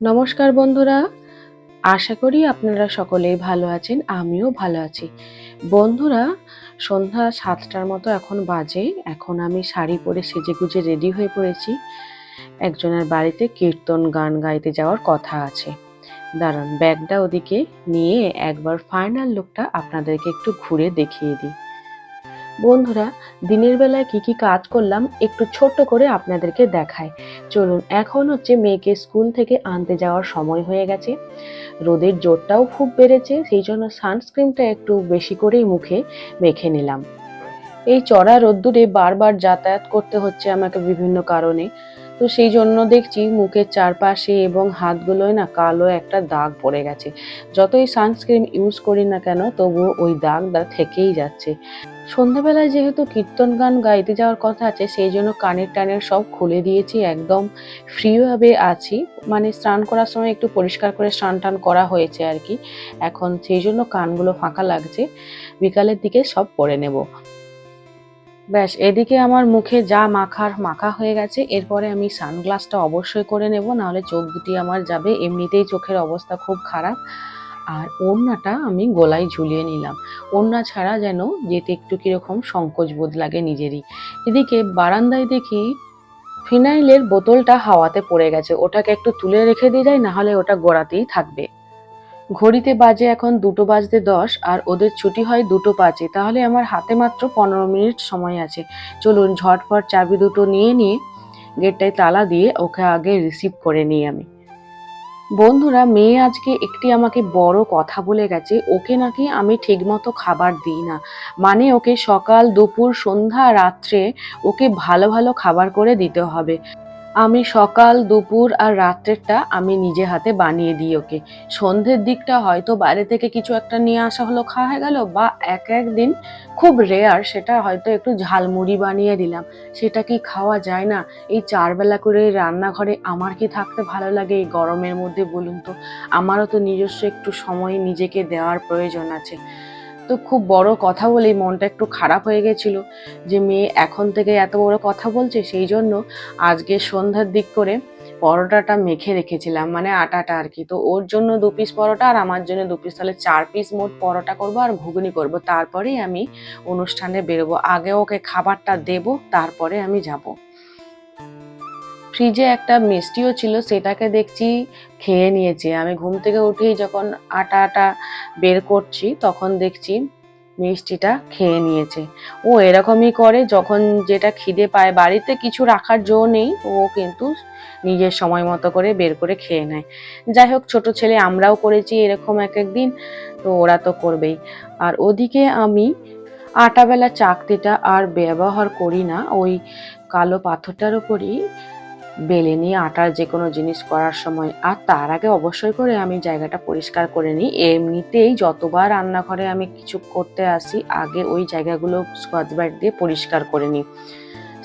নমস্কার বন্ধুরা। আশা করি আপনারা সকলেই ভালো আছেন, আমিও ভালো আছি। বন্ধুরা, সন্ধ্যা সাতটার মতো এখন বাজে, এখন আমি শাড়ি পরে সেজে গুজে রেডি হয়ে পড়েছি। একজনের বাড়িতে কীর্তন গান গাইতে যাওয়ার কথা আছে। দাঁড়ান, ব্যাগটা ওদিকে নিয়ে একবার ফাইনাল লুকটা আপনাদেরকে একটু ঘুরে দেখিয়ে দিই। বন্ধুরা, দিনের বেলায় কি কি কাজ করলাম একটু ছোট্ট করে আপনাদেরকে দেখায় চলুন, এখন হচ্ছে মেয়েকে স্কুল থেকে আনতে যাওয়ার সময় হয়ে গেছে। রোদের জোরটাও খুব বেড়েছে, সেই জন্য সানস্ক্রিনটা একটু বেশি করেই মুখে মেখে নিলাম। এই চড়া রোদ্দুরে বারবার যাতায়াত করতে হচ্ছে আমাকে বিভিন্ন কারণে। তো সেই জন্য দেখছি মুখের চারপাশে এবং হাতগুলোয় না কালো একটা দাগ পড়ে গেছে। যতই সানস্ক্রিন ইউজ করি না কেন তবু ওই দাগটা থেকেই যাচ্ছে। সন্ধ্যাবেলায় যেহেতু কীর্তন গান গাইতে যাওয়ার কথা আছে, সেই জন্য কানের টানের সব খুলে দিয়েছি, একদম ফ্রিভাবে আছি। মানে স্নান করার সময় একটু পরিষ্কার করে স্নান টান করা হয়েছে আর কি। এখন সেই জন্য কানগুলো ফাঁকা লাগছে। বিকালের দিকে সব পরে নেব। ব্যাস, এদিকে আমার মুখে যা মাখার মাখা হয়ে গেছে, এরপরে আমি সানগ্লাসটা অবশ্যই করে নেব, নাহলে চোখ দুটি আমার যাবে, এমনিতেই চোখের অবস্থা খুব খারাপ। আর ওড়নাটা আমি গলায় ঝুলিয়ে নিলাম। ওড়না ছাড়া যেন যেতে একটু কীরকম সংকোচ বোধ লাগে নিজেরই। এদিকে বারান্দায় দেখি ফিনাইলের বোতলটা হাওয়াতে পড়ে গেছে, ওটাকে একটু তুলে রেখে দিয়ে যায় নাহলে ওটা গোড়াতেই থাকবে। ঘড়িতে বাজে এখন দুটো বাজতে দশ, আর ওদের ছুটি হয় দুটো পাঁচে। তাহলে আমার হাতে মাত্র পনেরো মিনিট সময় আছে। চলুন ঝটপট চাবি দুটো নিয়ে নিয়ে গেটটায় তালা দিয়ে ওকে আগে রিসিভ করে নিই আমি। বন্ধুরা, মেয়ে আজকে একটি আমাকে বড় কথা বলে গেছে। ওকে নাকি আমি ঠিকমতো খাবার দিই না। মানে ওকে সকাল, দুপুর, সন্ধ্যা, রাত্রে ওকে ভালো ভালো খাবার করে দিতে হবে। আমি সকাল, দুপুর আর রাত্রেরটা আমি নিজে হাতে বানিয়ে দিই ওকে। সন্ধ্যের দিকটা হয়তো বাইরে থেকে কিছু একটা নিয়ে আসা হলো, খাওয়া হয়ে গেল বা এক এক দিন খুব রেয়ার সেটা হয়তো একটু ঝালমুড়ি বানিয়ে দিলাম। সেটা কি খাওয়া যায় না? এই চারবেলা করে রান্নাঘরে আমার কি থাকতে ভালো লাগে এই গরমের মধ্যে বলুন তো? আমারও তো নিজস্ব একটু সময় নিজেকে দেওয়ার প্রয়োজন আছে। তো খুব বড় কথা বলেই মনটা একটু খারাপ হয়ে গেছিল যে মেয়ে এখন থেকে এত বড় কথা বলছে, সেই জন্য আজকে সন্ধ্যার দিক করে পরোটাটা মেখে রেখেছিলাম মানে আটাটা আর কি। তো ওর জন্য দু পিস পরোটা আর আমার জন্য দু পিস তাহলে চার পিস মোট পরোটা করব আর ঘুগনি করব। তারপরেই আমি অনুষ্ঠানে বেরোবো। আগে ওকে খাবারটা দেব, তারপরে আমি যাব। ফ্রিজে একটা মিষ্টিও ছিল, সেটাকে দেখছি খেয়ে নিয়েছে। আমি ঘুম থেকে উঠেই যখন আটা আটা বের করছি, তখন দেখছি মিষ্টিটা খেয়ে নিয়েছে। ও এরকমই করে, যখন যেটা খিদে পায়, বাড়িতে কিছু রাখার জো নেই, ও কিন্তু নিজের সময় মতো করে বের করে খেয়ে নেয়। যাই হোক, ছোটো ছেলে, আমরাও করেছি এরকম এক একদিন তো ওরা তো করবেই। আর ওদিকে আমি আটাবেলা চাকতিটা আর ব্যবহার করি না, ওই কালো পাথরটার উপরই বেলে নিয়ে আটার যে কোনো জিনিস করার সময়। আর তার আগে অবশ্যই করে আমি জায়গাটা পরিষ্কার করে নিই। এমনিতেই যতবার রান্নাঘরে আমি কিছু করতে আসি, আগে ওই জায়গাগুলো স্কচ ব্রাইট দিয়ে পরিষ্কার করে নিই।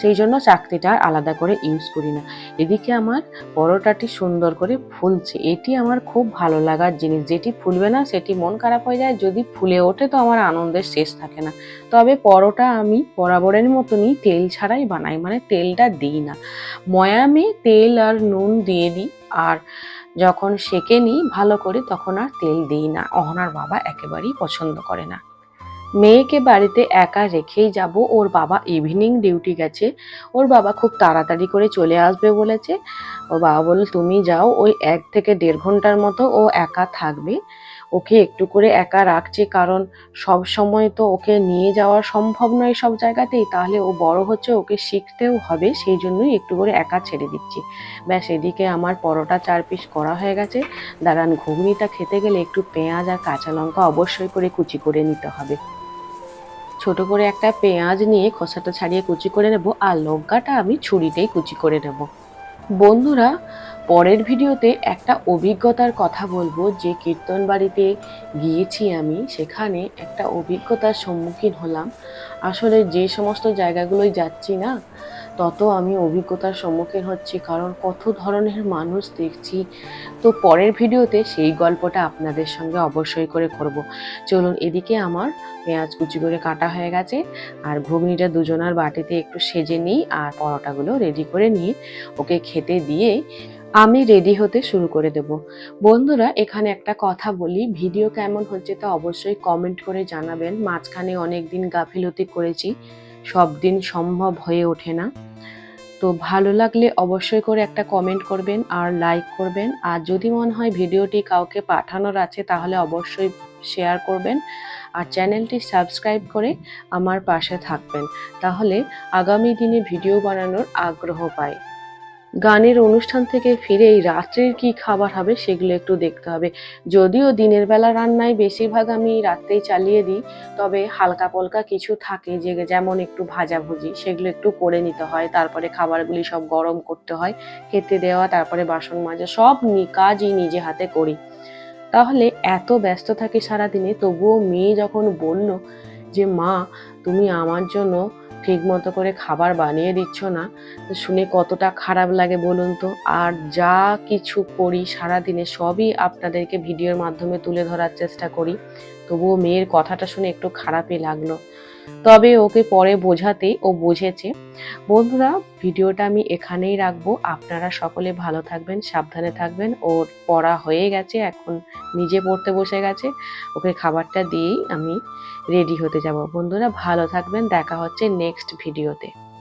সেই জন্য চাকতিটা আর আলাদা করে ইউজ করি না। এদিকে আমার পরোটাটি সুন্দর করে ফুলছে। এটি আমার খুব ভালো লাগার জিনিস। যেটি ফুলবে না, সেটি মন খারাপ হয়ে যায়। যদি ফুলে ওঠে তো আমার আনন্দের শেষ থাকে না। তবে পরোটা আমি বরাবরের মতনই তেল ছাড়াই বানাই। মানে তেলটা দিই না। ময়ামে তেল আর নুন দিয়ে দিই। আর যখন সেকে নিই ভালো করে, তখন আর তেল দিই না। অহনার বাবা একেবারেই পছন্দ করে না। মেয়েকে বাড়িতে একা রেখেই যাব। ওর বাবা ইভিনিং ডিউটি গেছে। ওর বাবা খুব তাড়াতাড়ি করে চলে আসবে বলেছে। ওর বাবা বলল, তুমি যাও, ওই এক থেকে দেড় ঘণ্টার মতো ও একা থাকবে। ওকে একটু করে একা রাখছে, কারণ সব সময় তো ওকে নিয়ে যাওয়া সম্ভব নয় সব জায়গাতেই। তাহলে ও বড় হচ্ছে, ওকে শিখতেও হবে। সেই জন্যই একটু করে একা ছেড়ে দিচ্ছি। ব্যাস, এদিকে আমার পরোটা চার পিস করা হয়ে গেছে। দাঁড়ান ঘুগনিটা খেতে গেলে একটু পেঁয়াজ আর কাঁচা লঙ্কা অবশ্যই করে কুচি করে নিতে হবে। ছোট করে একটা পেঁয়াজ নিয়ে খোসাটা ছাড়িয়ে কুচি করে নেব আর লঙ্কাটা আমি ছুরিতেই কুচি করে নেব। বন্ধুরা পরের ভিডিওতে একটা অভিজ্ঞতার কথা বলব যে কীর্তন বাড়িতে গিয়েছি আমি, সেখানে একটা অভিজ্ঞতার সম্মুখীন হলাম। আসলে যে সমস্ত জায়গাগুলোয় যাচ্ছি না, তত আমি অভিজ্ঞতার সম্মুখীন হচ্ছি, কারণ কত ধরনের মানুষ দেখছি। তো পরের ভিডিওতে সেই গল্পটা আপনাদের সঙ্গে অবশ্যই করে করব। চলুন এদিকে আমার পেঁয়াজ কুচি করে কাটা হয়ে গেছে, আর ঘুগনিটা দুজনার বাটিতে একটু সেজে নিই, আর পরোটাগুলো রেডি করে নিয়ে ওকে খেতে দিয়ে আমি রেডি হতে শুরু করে দেব। বন্ধুরা, এখানে একটা কথা বলি ভিডিও কেমন হচ্ছে তা অবশ্যই কমেন্ট করে জানাবেন। মাঝখানে অনেক দিন গাফিলতি করেছি সব দিন সম্ভব হয়ে ওঠে না। তো ভালো লাগলে অবশ্যই করে একটা কমেন্ট করবেন আর লাইক করবেন। আর যদি মনে হয় ভিডিওটি কাউকে পাঠানোর আছে, তাহলে অবশ্যই শেয়ার করবেন। আর চ্যানেলটি সাবস্ক্রাইব করে আমার পাশে থাকবেন। তাহলে আগামী দিনে ভিডিও বানানোর আগ্রহ পাই। গানের অনুষ্ঠান থেকে ফিরে এই রাত্রির কি খাবার হবে সেগুলো একটু দেখতে হবে। যদিও দিনের বেলা রান্নায় বেশিরভাগ আমি রাত্রেই চালিয়ে দিই, তবে হালকা পলকা কিছু থাকে যে যেমন একটু ভাজাভুজি, সেগুলো একটু করে নিতে হয়, তারপরে খাবারগুলি সব গরম করতে হয়, খেতে দেওয়া, তারপরে বাসন মাজা, সব কাজই নিজে হাতে করি। তাহলে এত ব্যস্ত থাকি সারাদিনে, তবুও মেয়ে যখন বলল যে, মা, তুমি আমার জন্য ঠিক মতো করে খাবার বানিয়ে দিচ্ছ না শুনে কতটা খারাপ লাগে বলুন তো? আর যা কিছু করি সারাদিনে সবই আপনাদেরকে ভিডিওর মাধ্যমে তুলে ধরার চেষ্টা করি। তবুও মেয়ের কথাটা শুনে একটু খারাপই লাগল। তবে ওকে পরে বোঝাতেই ও বুঝেছে। বন্ধুরা, ভিডিওটা আমি এখানেই রাখব। আপনারা সকলে ভালো থাকবেন, সাবধানে থাকবেন। ওর পড়া হয়ে গেছে, এখন নিজে পড়তে বসে গেছে। ওকে খাবারটা দিয়েই আমি রেডি হতে যাব। বন্ধুরা, ভালো থাকবেন। দেখা হচ্ছে নেক্সট ভিডিওতে।